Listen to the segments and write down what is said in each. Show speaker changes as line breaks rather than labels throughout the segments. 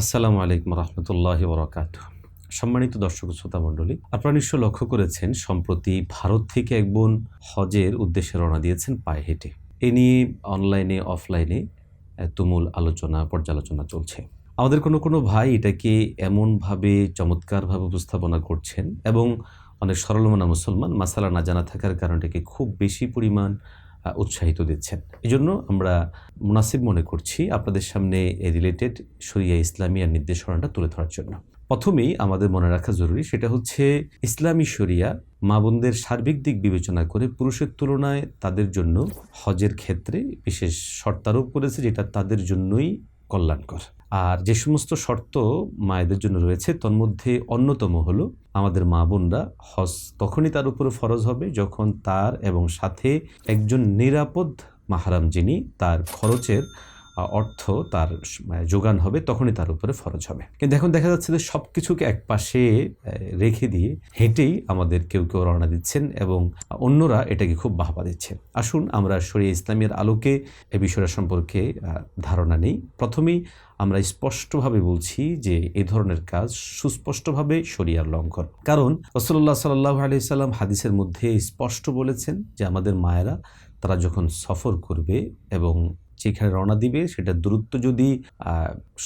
আসসালামু আলাইকুম রহমতুল্লাহ বরকাত সম্মানিত দর্শক শ্রোতা মণ্ডলী, আপনারা নিশ্চয় লক্ষ্য করেছেন, সম্প্রতি ভারত থেকে এক বোন হজের উদ্দেশ্যে রওনা দিয়েছেন পায়ে হেঁটে। এ নিয়ে অনলাইনে, অফলাইনে তুমুল আলোচনা, পর্যালোচনা চলছে। আমাদের কোনো কোনো ভাই এটাকে এমনভাবে, চমৎকারভাবে উপস্থাপনা করছেন এবং অনেক সরলমনা মুসলমান, মাসালা না জানা থাকার কারণে এটাকে খুব বেশি পরিমাণ উৎসাহিত দিচ্ছেন। এজন্য জন্য আমরা মুনাসিব মনে করছি আপনাদের সামনে এ রিলেটেড শরিয়া ইসলামিয়ার নির্দেশনাটা তুলে ধরার জন্য। প্রথমেই আমাদের মনে রাখা জরুরি সেটা হচ্ছে ইসলামী শরিয়া মা বোনদের সার্বিক দিক বিবেচনা করে পুরুষের তুলনায় তাদের জন্য হজের ক্ষেত্রে বিশেষ শর্তারোপ করেছে যেটা তাদের জন্যই কল্যাণকর। আর যে সমস্ত শর্ত মায়েদের জন্য রয়েছে, তন্মধ্যে অন্যতম হলো আমাদের মা বোনরা হজ তখনই তার উপরে ফরজ হবে যখন তার এবং সাথে একজন নিরাপদ মাহারাম যিনি তার খরচের অর্থ তার মানে যোগান হবে, তখনই তার উপরে ফরজ হবে। কিন্তু এখন দেখা যাচ্ছে যে সব কিছুকে এক পাশে রেখে দিয়ে হেঁটেই আমাদের কেউ কেউ রওনা দিচ্ছেন এবং অন্যরা এটাকে খুব বাহবা দিচ্ছে। আসুন আমরা শরীয় ইসলামের আলোকে এই বিষয়টা সম্পর্কে ধারণা নেই। প্রথমেই আমরা স্পষ্টভাবে বলছি যে এই ধরনের কাজ সুস্পষ্টভাবে শরিয়ার লঙ্ঘন। কারণ রসল্লাহ সাল্লাহ আলি সাল্লাম হাদিসের মধ্যে স্পষ্ট বলেছেন যে আমাদের মায়েরা তারা যখন সফর করবে এবং যেখানে রওনা দিবে সেটা দূরত্ব যদি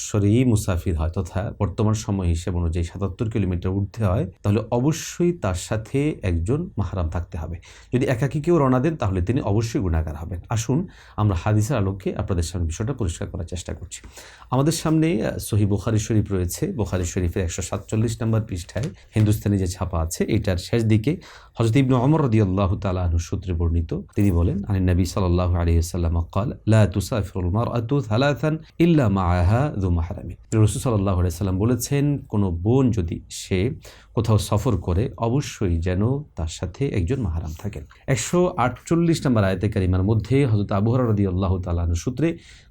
সরি মুসাফির হয়, তথা বর্তমান সময় হিসেব অনুযায়ী সাতাত্তর কিলোমিটার উঠতে হয়, তাহলে অবশ্যই তার সাথে একজন মাহারাম থাকতে হবে। যদি একাকি কেউ রওনা দেন, তাহলে তিনি অবশ্যই গুণাগার হবেন। আসুন, আমরা হাদিসের আলোকে আপনাদের সামনে বিষয়টা পরিষ্কার করার চেষ্টা করছি। আমাদের সামনে সহি বোখারি শরীফ রয়েছে। বোখারি শরীফের একশো সাতচল্লিশ নম্বর পৃষ্ঠায় হিন্দুস্তানি যে ছাপা আছে, এটার শেষ দিকে হজরত ইবনু অমর রদি আল্লাহ তালাহ সূত্রে বর্ণিত। তিনি বলেন আলী নবী সাল্লাহ আলিয়া সাল্লাম কাল লা তুসাফিরুল মারআতু থালাথান ইল্লা মাআহা যু মাহরামিন রাসূল সাল্লাল্লাহু আলাইহি সাল্লাম বলেছেন, কোনো বোন যদি সে কোথাও সফর করে অবশ্যই যেন তার সাথে একজন মাহারাম থাকেন। একশো আটচল্লিশ নম্বর আয়তে কারিমার মধ্যে হজরত আবু রদি আল্লাহ তালানু সূত্রে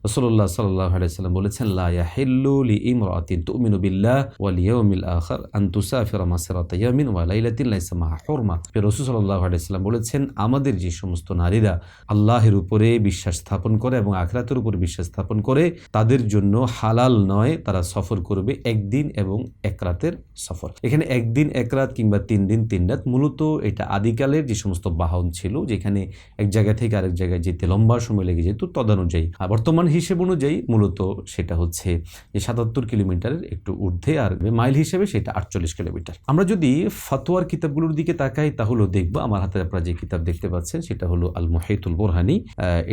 রসল্লাহ সাল্লাহ আলাইসাল্লাম বলেছেন, লা ইয়াহিল্লু লি ইমরাতিন তুমিনু বিল্লাহ ওয়াল ইয়াউমিল আখির আন তুসাফিরা মাসিরাতা ইয়ামিন ওয়া লাইলাতিন লাইসা মাহা হুরমা। রাসূল সাল্লাল্লাহু আলাইহি সাল্লাম বলেছেন, আমাদের যে সমস্ত নারীরা আল্লাহের উপরে বিশ্বাস স্থাপন করে এবং আখরাতের উপর বিশ্বাস স্থাপন করে, তাদের জন্য হালাল নয় তারা সফর করবে একদিন এবং এক রাতের সফর। এখানে একদিন এক রাত কিংবা তিন দিন, তিন রাত মূলত এটা আদিকালের যে সমস্ত বাহন ছিল, যেখানে এক জায়গা থেকে আরেক জায়গায় যেতে লম্বা সময় লেগে যেত তদানুযায়ী। আর বর্তমান হিসেব অনুযায়ী মূলত সেটা হচ্ছে যে সাতাত্তর কিলোমিটারের একটু ঊর্ধ্বে আর মাইল হিসেবে সেটা আটচল্লিশ কিলোমিটার। আমরা যদি ফাতোয়ার কিতাবগুলোর দিকে তাকাই, তাহলেও দেখব, আমার হাতে আপনারা যে কিতাব দেখতে পাচ্ছেন, সেটা হলো আল মোহেতুল বোরহানি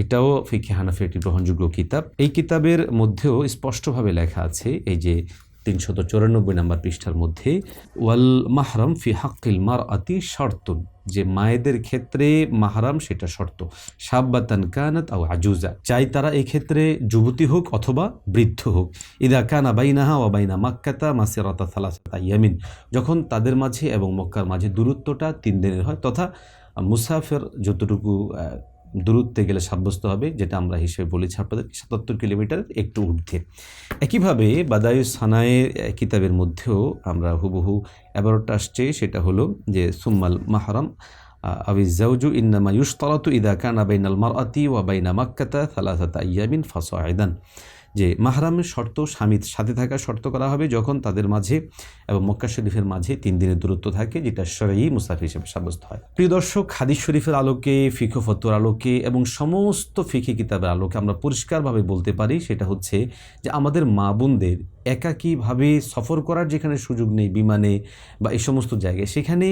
এটাও ফিকে হানাফি একটি গ্রহণযোগ্য কিতাব। এই কিতাবের মধ্যেও স্পষ্টভাবে লেখা আছে, এই যে তিনশত চৌরানব্বই নম্বর পৃষ্ঠার মধ্যে, ওয়াল মাহরাম ফি হাক্কিল মার আতি শর্তুন, যে মায়েদের ক্ষেত্রে মাহারাম সেটা শর্ত। সাব্বাতান কানাত আও আজুজা, চাই তারা এই ক্ষেত্রে যুবতী হোক অথবা বৃদ্ধ হোক। ইদা কানা বাইনাহা ও বাইনা মাক্কাতা মাসিরাতা সালাসাতা ইয়ামিন যখন তাদের মাঝে এবং মক্কার মাঝে দূরত্বটা তিন দিনের হয়, তথা মুসাফের যতটুকু দূরত্বে গেলে সাব্যস্ত হবে, যেটা আমরা হিসেবে বলেছি আপনাদের সাতাত্তর কিলোমিটার একটু ঊর্ধ্বে। একইভাবে বাদায়ু সানায়ের কিতাবের মধ্যেও আমরা হুবহু এবারোটা আসছে, সেটা হলো যে, সুম্মাল মাহারাম আবিজাউজু ইন্নামা ইউশতারাতু ইদা কানা বাইনাল মারআতি ওয়া বাইনা মাক্কাতা থালাথাতা ইয়ামিন ফাসাইদান। যে মাহরামের শর্ত স্বামীর সাথে থাকা শর্ত করা হবে যখন তাদের মাঝে এবং মক্কা শরীফের মাঝে তিন দিনের দূরত্ব থাকে, যেটা সরাই মুসাফির হিসেবে সাব্যস্ত হয়। প্রিয় দর্শক, হাদিস শরীফের আলোকে ফিকো ফতোর আলোকে এবং সমস্ত ফিকে কিতাবের আলোকে আমরা পরিষ্কারভাবে বলতে পারি, সেটা হচ্ছে যে আমাদের মা বোনদের একাকীভাবে সফর করার যেখানে সুযোগ নেই বিমানে বা এই সমস্ত জায়গায়, সেখানে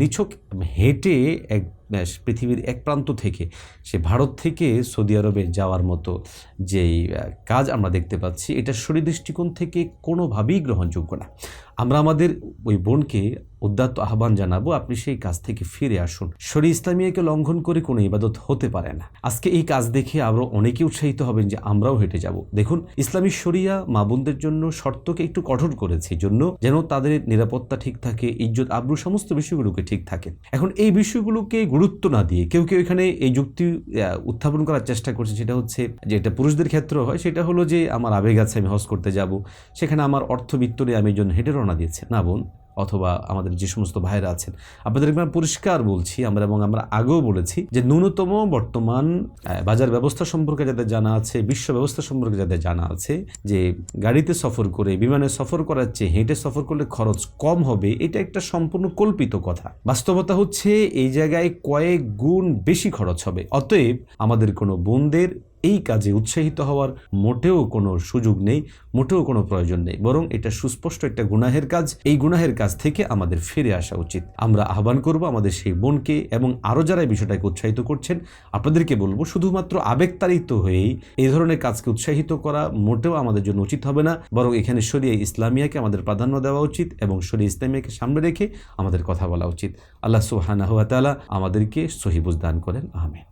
নিছক হেঁটে এক আহ, পৃথিবীর এক প্রান্ত থেকে সে ভারত থেকে সৌদি আরবে যাওয়ার মতো যেই কাজ আমরা দেখতে পাচ্ছি এটা দৃষ্টিকোণ থেকে কোনোভাবেই গ্রহণযোগ্য না। আমরা আমাদের ওই বোনকে উদ্যাত্ত আহ্বান জানাব, আপনি সেই কাজ থেকে ফিরে আসুন। শরী ইসলামিয়াকে লঙ্ঘন করে কোনো ইবাদত হতে পারে না। আজকে এই কাজ দেখে আরও অনেকে উৎসাহিত হবেন যে আমরাও হেঁটে যাব। দেখুন, ইসলামী শরিয়া মা বোনদের জন্য শর্তকে একটু কঠোর করেছে জন্য যেন তাদের নিরাপত্তা ঠিক থাকে, ইজ্জত, আব্রু সমস্ত বিষয়গুলোকে ঠিক থাকে। এখন এই বিষয়গুলোকে গুরুত্ব না দিয়ে কেউ কেউ এখানে এই যুক্তি উত্থাপন করার চেষ্টা করছে, সেটা হচ্ছে যে এটা পুরুষদের ক্ষেত্রেও হয়, সেটা হলো যে আমার আবেগ আছে, আমি হজ করতে যাব, সেখানে আমার অর্থবিত্ত নিয়ে আমি একজন হেঁটে রওনা দিয়েছে না বোন, অথবা আমাদের যে সমস্ত ভাইরা আছেন। আপনাদের একবার পরিষ্কার বলছি, আমরা এবং আমরা আগেও বলেছি যে ন্যূনতম বর্তমান বাজার ব্যবস্থা সম্পর্কে যাদের জানা আছে, বিশ্ব ব্যবস্থা সম্পর্কে যাদের জানা আছে, যে গাড়িতে সফর করে, বিমানে সফর করার চেয়ে হেঁটে সফর করলে খরচ কম হবে, এটা একটা সম্পূর্ণ কল্পিত কথা। বাস্তবতা হচ্ছে, এই জায়গায় কয়েক গুণ বেশি খরচ হবে। অতএব আমাদের কোনো বোনদের এই কাজে উৎসাহিত হওয়ার মোটেও কোনো সুযোগ নেই, মোটেও কোনো প্রয়োজন নেই। বরং এটা সুস্পষ্ট একটা গুনাহের কাজ। এই গুনাহের কাজ থেকে আমাদের ফিরে আসা উচিত। আমরা আহ্বান করব আমাদের সেই বোনকে এবং আরও যারা এই বিষয়টাকে উৎসাহিত করছেন, আপনাদেরকে বলব শুধুমাত্র আবেগতাড়িত হয়েই এই ধরনের কাজকে উৎসাহিত করা মোটেও আমাদের জন্য উচিত হবে না। বরং এখানে শরিয়া ইসলামিয়াকে আমাদের প্রাধান্য দেওয়া উচিত এবং শরিয়া ইসলামিয়াকে সামনে রেখে আমাদের কথা বলা উচিত। আল্লাহ সুবহানাহু ওয়া তাআলা আমাদেরকে সহিবুজ দান করেন। আমিন।